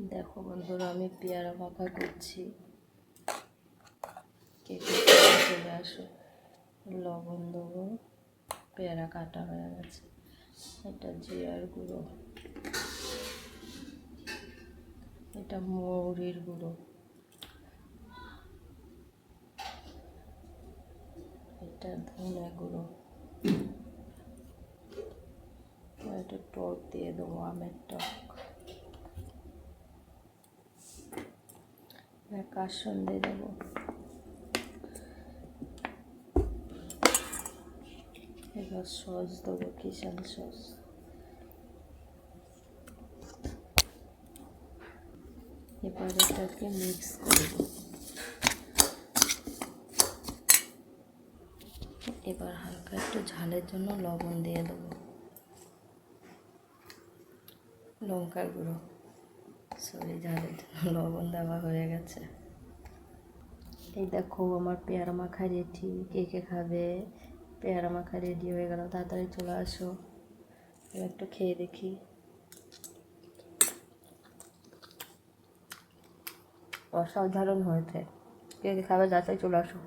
দেখো বন্ধুরা, আমি পেয়ারা মাখা করছি। চলে আসো। লবণ দেবো। পেয়ারা কাটা হয়ে গেছে। এটা জিরার গুঁড়ো। এটা মৌরির গুঁড়ো। এটা ধনে গুঁড়ো। এটা টক দিয়ে দেবো আমের টক আর কাসন দিয়ে দেবো এবার সস দেবো কিষান সস এবার এটাকে মিক্স করব এবার হালকা একটু ঝালের জন্য লবণ দিয়ে দেবো। লঙ্কার গুঁড়ো। সরি ঝালের লবণ দেওয়া হয়ে গেছে। এই দেখো, আমার পেয়ারা মাখা রেডি কে কে খাবে? পেয়ারা মাখা রেডি হয়ে গেল, তাড়াতাড়ি চলে আসো। একটু খেয়ে দেখি। অসাধারণ হয়েছে। কে কে খাবে, তাড়াতাড়ি চলে আসো।